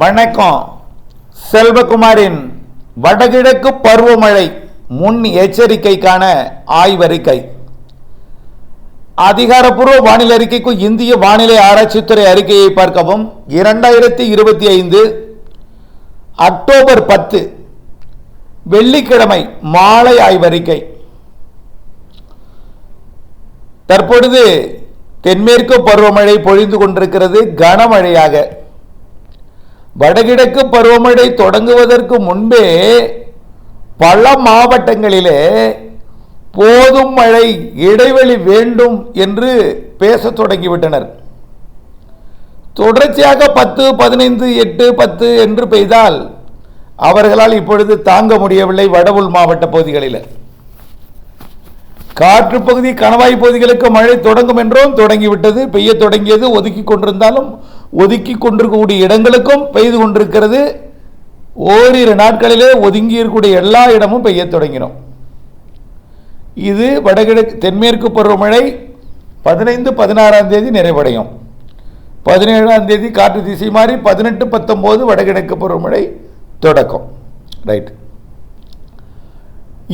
வணக்கம். செல்வகுமாரின் வடகிழக்கு பருவமழை முன் எச்சரிக்கைக்கான ஆய்வறிக்கை. அதிகாரப்பூர்வ வானிலை அறிக்கைக்கு இந்திய வானிலை ஆராய்ச்சித்துறை அறிக்கையை பார்க்கவும். இரண்டாயிரத்தி இருபத்தி ஐந்து அக்டோபர் பத்து வெள்ளிக்கிழமை மாலை ஆய்வறிக்கை. தற்பொழுது தென்மேற்கு பருவமழை பொழிந்து கொண்டிருக்கிறது. கனமழையாக வடகிழக்கு பருவமழை தொடங்குவதற்கு முன்பே பல மாவட்டங்களிலே போதும் மழை இடைவெளி வேண்டும் என்று பேசத் தொடங்கிவிட்டனர். தொடர்ச்சியாக பத்து பதினைந்து எட்டு பத்து என்று பெய்தால் அவர்களால் இப்பொழுது தாங்க முடியவில்லை வடவுள் மாவட்ட பகுதிகளில். காற்று பகுதி கணவாய் பகுதிகளுக்கு மழை தொடங்கும் என்றும் தொடங்கிவிட்டது. பெய்ய தொடங்கியது ஒதுக்கி கொண்டிருந்தாலும் ஒதுக்கி கொண்டிருக்கக்கூடிய இடங்களுக்கும் பெய்து கொண்டிருக்கிறது. ஓரிரு நாட்களிலே ஒதுங்கி இருக்கக்கூடிய எல்லா இடமும் பெய்ய தொடங்கினோம். இது வடகிழக்கு தென்மேற்கு பருவமழை பதினைந்து பதினாறாம் தேதி நிறைவடையும். பதினேழாம் தேதி காற்று திசை மாறி பதினெட்டு பத்தொம்போது வடகிழக்கு பருவமழை தொடக்கம். ரைட்.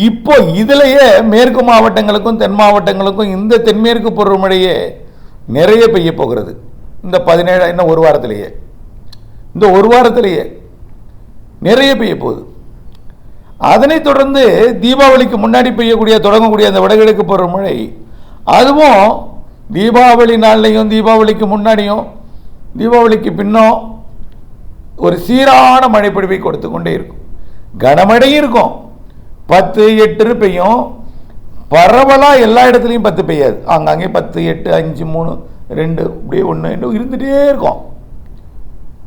இப்போ இதிலேயே மேற்கு மாவட்டங்களுக்கும் தென் மாவட்டங்களுக்கும் இந்த தென்மேற்கு பருவமழையே நிறைய பெய்ய போகிறது. இந்த பதினேழு இன்னும் ஒரு வாரத்திலேயே. இந்த ஒரு வாரத்திலேயே நிறைய பெய்ய போகுது. அதனைத் தொடர்ந்து தீபாவளிக்கு முன்னாடி பெய்யக்கூடிய தொடங்கக்கூடிய அந்த வடகிழக்கு பருவமழை அதுவும் தீபாவளி நாள்லையும் தீபாவளிக்கு முன்னாடியும் தீபாவளிக்கு பின்னும் ஒரு சீரான மழைப்பிடிவை கொடுத்து கொண்டே இருக்கும். கனமழையும் இருக்கும். பத்து எட்டு பெய்யும். பரவலாக எல்லா இடத்துலையும் பத்து பெய்யாது. ஆங்காங்கே பத்து எட்டு அஞ்சு மூணு ரெண்டு இப்படியே ஒன்று இன்னும் இருந்துகிட்டே இருக்கும்.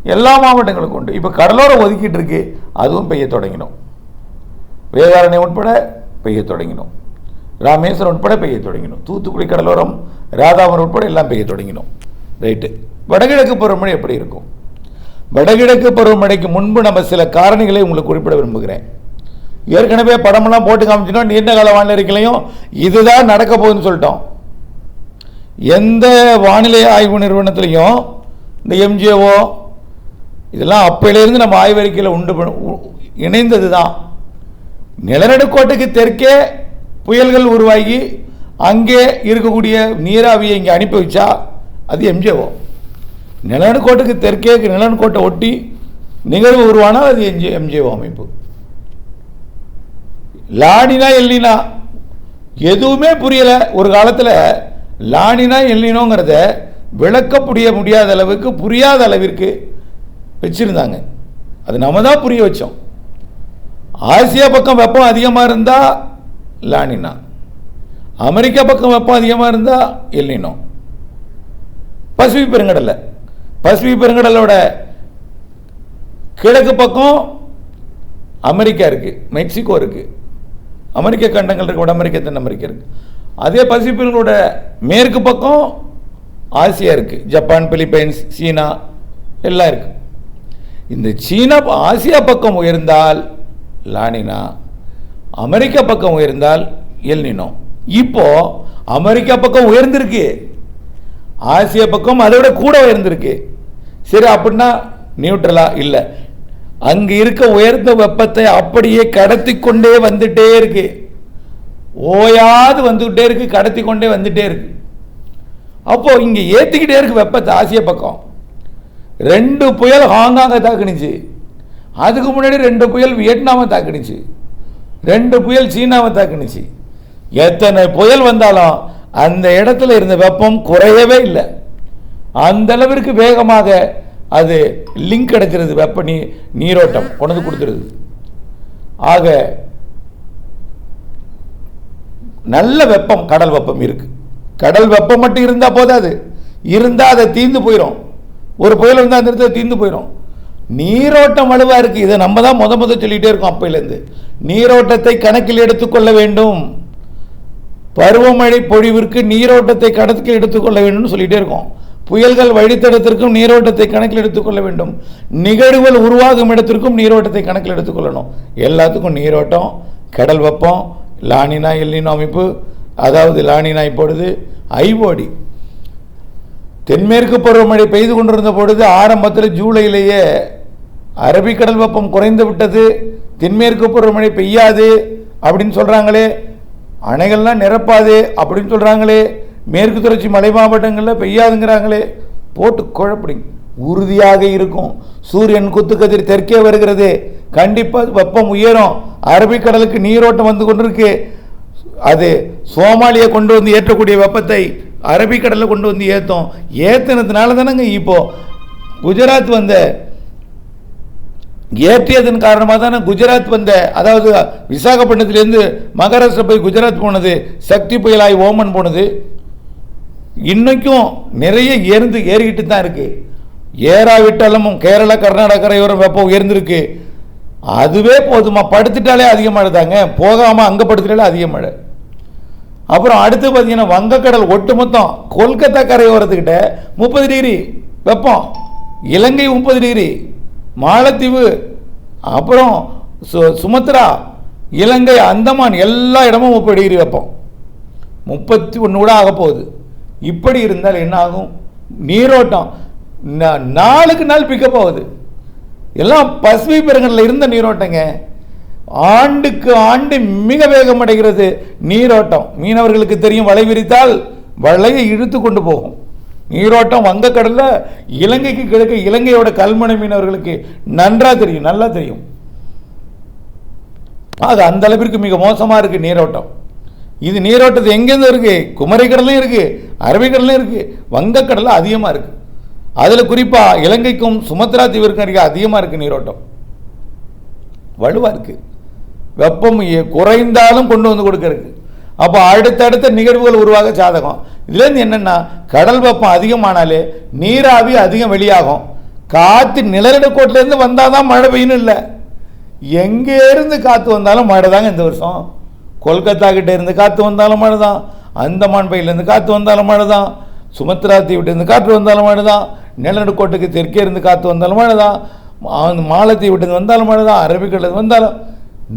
எல்லா மாவட்டங்களுக்கும் உண்டு. இப்போ கடலோரம் ஒதுக்கிட்டு இருக்கு அதுவும் பெய்ய தொடங்கினோம். வேதாரணை உட்பட பெய்ய தொடங்கினோம். ராமேஸ்வரம் உட்பட பெய்ய தொடங்கினோம். தூத்துக்குடி கடலோரம் ராதாபுரம் உட்பட எல்லாம் பெய்ய தொடங்கினோம். ரைட்டு வடகிழக்கு பருவமழை எப்படி இருக்கும்? வடகிழக்கு பருவமழைக்கு முன்பு நம்ம சில காரணிகளை உங்களுக்கு குறிப்பிட விரும்புகிறேன். ஏற்கனவே படமெல்லாம் போட்டு காமிச்சினோம் நீண்ட கால வானிலை அறிக்கையிலையும் இதுதான் நடக்க போகுதுன்னு சொல்லிட்டோம். எந்த வானிலை ஆய்வு நிறுவனத்துலேயும் இந்த எம்ஜிஓ இதெல்லாம் அப்பையிலேருந்து நம்ம ஆய்வறிக்கையில் உண்டு பண்ண- இணைந்தது தான் நிலநடுக்கோட்டுக்கு தெற்கே புயல்கள் உருவாகி அங்கே இருக்கக்கூடிய நீராவியை இங்கே அனுப்பி வச்சா அது எம்ஜிஓ நிலநடுக்கோட்டுக்கு தெற்கே நிலநடுக்கோட்டை ஒட்டி நிகழ்வு உருவானால் அது எம்ஜி எம்ஜிஓ அமைப்பு. லாடினா எல்லினா எதுவுமே புரியலை. ஒரு காலத்தில் லானினா எல்லினோங்கிறத விளக்க புரிய முடியாத அளவுக்கு புரியாத அளவிற்கு வச்சுருந்தாங்க. அது நம்ம தான் புரிய வச்சோம். ஆசியா பக்கம் வெப்பம் அதிகமாக இருந்தால் லானினா. அமெரிக்கா பக்கம் வெப்பம் அதிகமாக இருந்தால் எல்லினோ. பசிபிக் பெருங்கடலை. பசிபிக் பெருங்கடலோட கிழக்கு பக்கம் அமெரிக்கா இருக்குது மெக்சிகோ இருக்குது அமெரிக்க கண்டங்கள் இருக்குது வட அமெரிக்கா தென் அமெரிக்கா இருக்குது அதே பசிபிக்கோட மேற்கு பக்கம் ஆசியா இருக்கு. ஜப்பான் பிலிப்பைன்ஸ் சீனா எல்லாம் இருக்கு. இந்த சீனா ஆசியா பக்கம் உயர்ந்தால் லானினா அமெரிக்கா பக்கம் உயர்ந்தால் எல்னினோ. இப்போ அமெரிக்கா பக்கம் உயர்ந்திருக்கு. ஆசிய பக்கம் அதை விட கூட உயர்ந்திருக்கு. சரி அப்படின்னா நியூட்ரலா இல்லை. அங்கே இருக்க உயர்ந்த வெப்பத்தை அப்படியே கடத்தி கொண்டே வந்துட்டே இருக்குது ஓயாது வந்துக்கிட்டே இருக்குது கடத்தி கொண்டே வந்துகிட்டே இருக்கு. அப்போது இங்கே ஏற்றிக்கிட்டே இருக்கு வெப்பத்தை ஆசிய பக்கம். ரெண்டு புயல் ஹாங்காங்கை தாக்குனுச்சு. அதுக்கு முன்னாடி ரெண்டு புயல் வியட்நாமை தாக்குனுச்சு. ரெண்டு புயல் சீனாவை தாக்குனுச்சு. எத்தனை புயல் வந்தாலும் அந்த இடத்துல இருந்த வெப்பம் குறையவே இல்லை. அந்த அளவிற்கு வேகமாக அது லிங்க் கிடைக்கிறது வெப்ப நீ நீரோட்டம் கொண்டு வந்து கொடுத்துருது. ஆக நல்ல வெப்பம் கடல் வெப்பம் இருக்கு. கடல் வெப்பம் மட்டும் இருந்தால் போதாது. இருந்தால் அதை தீந்து போயிடும் ஒரு புயல் இருந்தால் அந்த இடத்துல தீந்து போயிடும் நீரோட்டம் வலுவாக இருக்கு. இதை நம்ம தான் முத முத சொல்லிகிட்டே இருக்கோம் அப்பையிலேருந்து. நீரோட்டத்தை கணக்கில் எடுத்துக்கொள்ள வேண்டும். பருவமழை பொழிவிற்கு நீரோட்டத்தை கணக்கில் எடுத்துக்கொள்ள வேண்டும்னு சொல்லிட்டே இருக்கோம். புயல்கள் வழித்தடத்திற்கும் நீரோட்டத்தை கணக்கில் எடுத்துக்கொள்ள வேண்டும். நிகழ்வுகள் உருவாகும் இடத்திற்கும் நீரோட்டத்தை கணக்கில் எடுத்துக்கொள்ளணும். எல்லாத்துக்கும் நீரோட்டம் கடல் வெப்பம் லானினா எல்லினோ அமைப்பு. அதாவது லானினா இப்பொழுது ஐஓடி. தென்மேற்கு பருவமழை பெய்து கொண்டிருந்த பொழுது ஆரம்பத்தில் ஜூலையிலேயே அரபிக்கடல் வெப்பம் குறைந்து விட்டது. தென்மேற்கு பருவமழை பெய்யாது அப்படின்னு சொல்கிறாங்களே அணைகள்லாம் நிரப்பாது அப்படின்னு சொல்கிறாங்களே மேற்கு தொடர்ச்சி மலை மாவட்டங்களில் பெய்யாதுங்கிறாங்களே. போட்டு குழப்பிடுங்க உறுதியாக இருக்கும். சூரியன் குத்துக்கதிர் தெற்கே வருகிறது. கண்டிப்பாக வெப்பம் உயரும். அரபிக்கடலுக்கு நீரோட்டம் வந்து கொண்டிருக்கு. அது சோமாலியை கொண்டு வந்து ஏற்றக்கூடிய வெப்பத்தை அரபிக்கடலில் கொண்டு வந்து ஏற்றும் ஏற்றினதுனால தானேங்க இப்போ குஜராத் வந்த ஏற்றியதன் காரணமாக தானே குஜராத் வந்த. அதாவது விசாகப்பட்டினத்துலேருந்து மகாராஷ்டிரா போய் குஜராத் போனது சக்தி புயலாய் ஓமன் போனது. இன்னைக்கும் நிறைய ஏறிந்து ஏறிக்கிட்டு தான் இருக்குது ஏறாவிட்டாலும் கேரளா கர்நாடகா கரையோரம் வெப்பம் உயர்ந்திருக்கு. அதுவே போதுமா? படுத்துட்டாலே அதிக மழை தாங்க. போகாமல் அங்கே படுத்துட்டாலே அதிக மழை. அப்புறம் அடுத்து பார்த்தீங்கன்னா வங்கக்கடல் ஒட்டுமொத்தம் கொல்கத்தா கரையோரத்துக்கிட்ட முப்பது டிகிரி வெப்பம் இலங்கை முப்பது டிகிரி மாலத்தீவு அப்புறம் சு சுமத்ரா இலங்கை அந்தமான் எல்லா இடமும் முப்பது டிகிரி வெப்பம். முப்பத்தி ஒன்று கூட ஆக போகுது. இப்படி இருந்தால் என்ன ஆகும்? நீரோட்டம். நாளுக்கு நாள் பிக்கப் ஆகுது. எல்லாம் பசுமை பெருங்கடலில் இருந்த நீரோட்டங்க. ஆண்டுக்கு ஆண்டு மிக வேகம் அடைகிறது நீரோட்டம். மீனவர்களுக்கு தெரியும் வலை விரித்தால் வலையை இழுத்து கொண்டு போகும். நீரோட்டம் வங்கக்கடலில் இலங்கைக்கு கிழக்கு இலங்கையோட கல்முனை மீனவர்களுக்கு நன்றாக தெரியும் நல்லா தெரியும். அது அந்த அளவிற்கு மிக மோசமாக இருக்குது நீரோட்டம். இது நீரோட்டத்து எங்கேருந்து இருக்குது குமரிக்கடலும் இருக்குது அரபிக்கடலும் இருக்குது வங்கக்கடலும் அதிகமாக இருக்குது அதில் குறிப்பாக இலங்கைக்கும் சுமத்ரா தீவிற்கும் இருக்க அதிகமாக இருக்குது நீரோட்டம். வலுவாக இருக்குது வெப்பம் குறைந்தாலும் கொண்டு வந்து கொடுக்கறதுக்கு. அப்போ அடுத்தடுத்த நிகழ்வுகள் உருவாக சாதகம் இதுலேருந்து என்னென்னா கடல் வெப்பம் அதிகமானாலே நீராவி அதிகம் வெளியாகும். காற்று நிலநடுக்கோட்டிலேருந்து வந்தால் தான் மழை பெய்யணும் இல்லை. எங்கேருந்து காற்று வந்தாலும் மழை தாங்க இந்த வருஷம். கொல்கத்தா கிட்ட இருந்து காற்று வந்தாலும் மழை தான் அந்தமான் பையிலேருந்து காற்று வந்தாலும் மழை தான் சுமத்ரா தீவிட்டேருந்து காற்று வந்தாலும் மழை தான் நிலநடுக்கோட்டுக்கு தெற்கே இருந்து காற்று வந்தாலும் மழை தான் மா- மாலத்தீவு விட்டு வந்தாலும் மழை தான் அரபிக்கடல் வந்தாலும்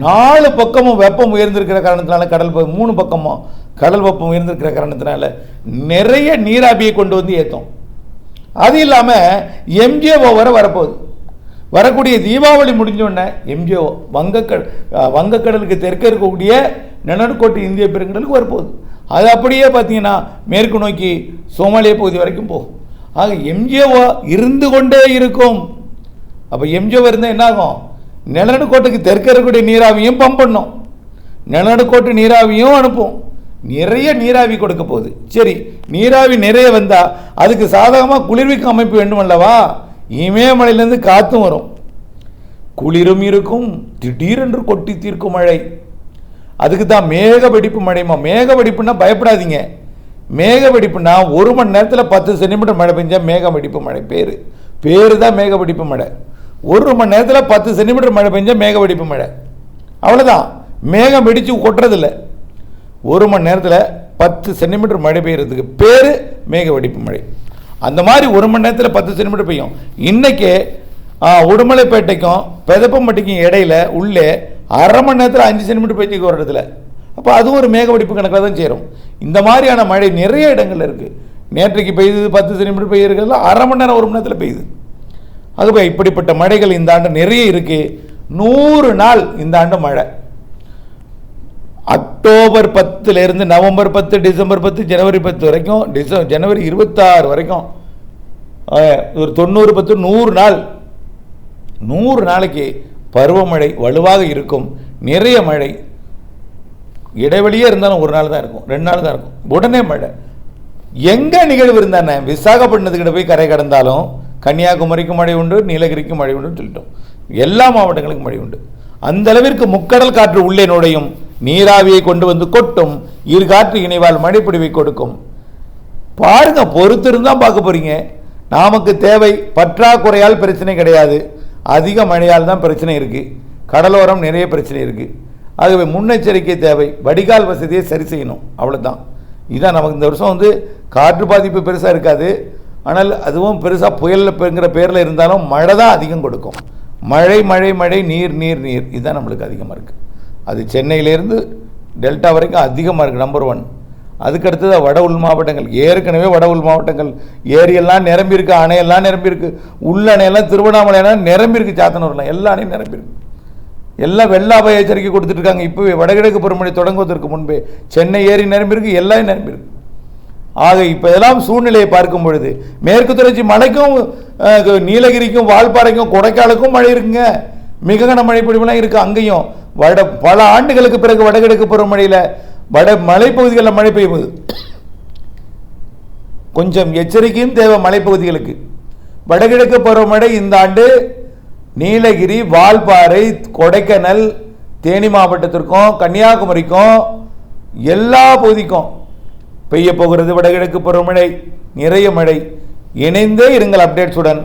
நாலு பக்கமும் வெப்பம் உயர்ந்திருக்கிற காரணத்தினால கடல் மூணு பக்கமும் கடல் வெப்பம் உயர்ந்திருக்கிற காரணத்தினால நிறைய நீராவியை கொண்டு வந்து ஏற்றும் அது இல்லாமல் எம்ஜிஓ வர வரப்போகுது. வரக்கூடிய தீபாவளி முடிஞ்சோடனே எம்ஜிஓ வங்கக்கட வங்கக்கடலுக்கு தெற்கே இருக்கக்கூடிய நிலநடுக்கோட்டு இந்திய பெருங்கடலுக்கு வரப்போகுது. அது அப்படியே பார்த்தீங்கன்னா மேற்கு நோக்கி சோமாலியா பகுதி வரைக்கும் போகும். ஆக எம்ஜிஓ இருந்து கொண்டே இருக்கும். அப்போ எம்ஜிஓ இருந்தால் என்ன ஆகும் நிலநடுக்கோட்டுக்கு தெற்கே இருக்கக்கூடிய நீராவியும் பம்ப் பண்ணும். நிலநடுக்கோட்டு நீராவியும் அனுப்பும். நிறைய நீராவி கொடுக்க போகுது. சரி நீராவி நிறைய வந்தால் அதுக்கு சாதகமாக குளிர்விக்கும் அமைப்பு வேண்டும் அல்லவா? இமயமலையிலேருந்து காற்றும் வரும். குளிரும் இருக்கும் திடீரென்று கொட்டி தீர்க்கும் மழை. அதுக்கு தான் மேக வெடிப்பு மழைமா மேக வெடிப்புன்னா பயப்படாதீங்க. மேக வெடிப்புனா ஒரு மணி நேரத்தில் பத்து சென்டிமீட்டர் மழை பெஞ்சால் மேக வெடிப்பு மழை. பேர். பேர் தான் மேக வெடிப்பு மழை. ஒரு மணி நேரத்தில் பத்து சென்டிமீட்டர் மழை பெஞ்சால் மேக வெடிப்பு மழை. அவ்வளோதான் மேகம் வெடித்து கொட்டுறதில்ல ஒரு மணி நேரத்தில் பத்து சென்டிமீட்டர் மழை பெய்யறதுக்கு பேர் மேக வெடிப்பு மழை. அந்த மாதிரி ஒரு மணி நேரத்தில் பத்து சென்டிமீட்டர் பெய்யும். இன்றைக்கி உடுமலைப்பேட்டைக்கும் பெதப்பம்பட்டிக்கும் இடையில உள்ளே அரை மணி நேரத்தில் அஞ்சு சென்டிமீட்டர் பெய்ஞ்சிக்கு ஒரு இடத்துல. அப்போ அதுவும் ஒரு மேகவெடிப்பு கணக்கில் தான் சேரும். இந்த மாதிரியான மழை நிறைய இடங்கள்ல இருக்குது நேற்றைக்கு பெய்யுது பத்து சென்டிமீட்டர் பெய்யுறதுல அரை மணி நேரம் ஒரு மணி நேரத்தில் பெய்யுது ஆகவே இப்படிப்பட்ட மழைகள் இந்த ஆண்டு நிறைய இருக்குது நூறு நாள் இந்த ஆண்டு மழை. அக்டோபர் பத்துலேருந்து நவம்பர் பத்து டிசம்பர் பத்து ஜனவரி பத்து வரைக்கும் டிச ஜனவரி இருபத்தாறு வரைக்கும் ஒரு தொண்ணூறு பத்து நூறு நாள். நூறு நாளைக்கு பருவமழை வலுவாக இருக்கும். நிறைய மழை இடைவெளியே இருந்தாலும் ஒரு நாள் தான் இருக்கும் ரெண்டு நாள் தான் இருக்கும். உடனே மழை. எங்கே நிகழ்வு இருந்தானே? விசாகப்பட்டினத்துக்கிட்ட போய் கரை கடந்தாலும் கன்னியாகுமரிக்கும் மழை உண்டு நீலகிரிக்கும் மழை உண்டுன்னு சொல்லிட்டோம். எல்லா மாவட்டங்களுக்கும் மழை உண்டு. அந்த அளவிற்கு முக்கடல் காற்று உள்ளே நுழையும் நீராவியை கொண்டு வந்து கொட்டும் இரு காற்று இணைவால் மழைப்பிடிவை கொடுக்கும். பாருங்க பொறுத்து பார்க்க போறீங்க. நமக்கு தேவை பற்றாக்குறையால் பிரச்சனை கிடையாது. அதிக மழையால் தான் பிரச்சனை இருக்குது கடலோரம் நிறைய பிரச்சனை இருக்குது ஆகவே முன்னெச்சரிக்கை தேவை. வடிகால் வசதியை சரி செய்யணும். அவ்வளோதான் இதான் நமக்கு இந்த வருஷம் வந்து காற்று பாதிப்பு பெருசாக இருக்காது. ஆனால் அதுவும் பெருசாக புயல்ங்கிற பேரில் இருந்தாலும் மழை தான் அதிகம் கொடுக்கும். மழை மழை மழை நீர் நீர் நீர். இதுதான் நம்மளுக்கு அதிகமாக இருக்குது அது சென்னையிலேருந்து டெல்டா வரைக்கும் அதிகமாக இருக்குது நம்பர் ஒன் அதுக்கு அடுத்தது வட உள் மாவட்டங்கள். ஏற்கனவே வட உள் மாவட்டங்கள். ஏரியெல்லாம் நிரம்பியிருக்கு அணையெல்லாம் நிரம்பியிருக்கு. உள்ள அணையெல்லாம் திருவண்ணாமலையெல்லாம் நிரம்பியிருக்கு சாத்தனூர்லாம். எல்லா அணையும் நிரம்பியிருக்கு. எல்லாம் வெள்ள அபாய எச்சரிக்கை கொடுத்துட்ருக்காங்க. இப்போவே வடகிழக்கு பருவமழை தொடங்குவதற்கு முன்பே. சென்னை ஏரி நிரம்பியிருக்கு எல்லாம் நிரம்பியிருக்கு ஆக இப்போ இதெல்லாம் சூழ்நிலையை பார்க்கும் பொழுது மேற்கு தொடர்ச்சி மலைக்கும் நீலகிரிக்கும் வால்பாறைக்கும் கொடைக்காலுக்கும் மழை இருக்குங்க. மிக கன மழை பொழிவுலாம் இருக்குது அங்கேயும். வட பல ஆண்டுகளுக்கு பிறகு வடகிழக்கு பருவமழையில் வட மலைப்பகுதிகளில் மழை பெய்யும்போது கொஞ்சம் எச்சரிக்கையும் தேவை மலைப்பகுதிகளுக்கு. வடகிழக்கு பருவமழை இந்த ஆண்டு நீலகிரி வால்பாறை கொடைக்கானல் தேனி மாவட்டத்திற்கும் கன்னியாகுமரிக்கும் எல்லா பகுதிக்கும் பெய்ய போகிறது வடகிழக்கு பருவமழை நிறைய மழை. இணைந்தே இருங்கள் அப்டேட்ஸுடன்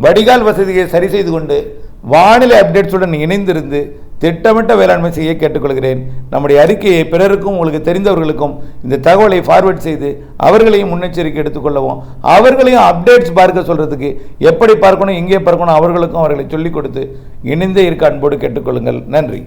வடிகால் வசதியை சரி செய்து கொண்டு வானிலை அப்டேட்ஸுடன் இணைந்திருந்து திட்டமிட்ட வேளாண்மை செய்ய கேட்டுக்கொள்கிறேன். நம்முடைய அறிக்கையை பிறருக்கும் உங்களுக்கு தெரிந்தவர்களுக்கும் இந்த தகவலை ஃபார்வர்ட் செய்து அவர்களையும் முன்னெச்சரிக்கை எடுத்துக்கொள்ளவும் அவர்களையும் அப்டேட்ஸ் பார்க்க சொல்கிறதுக்கு எப்படி பார்க்கணும் எங்கே பார்க்கணும் அவர்களுக்கும் அவர்களை சொல்லிக் கொடுத்து இணைந்தே இருக்க அன்போடு கேட்டுக்கொள்ளுங்கள். நன்றி.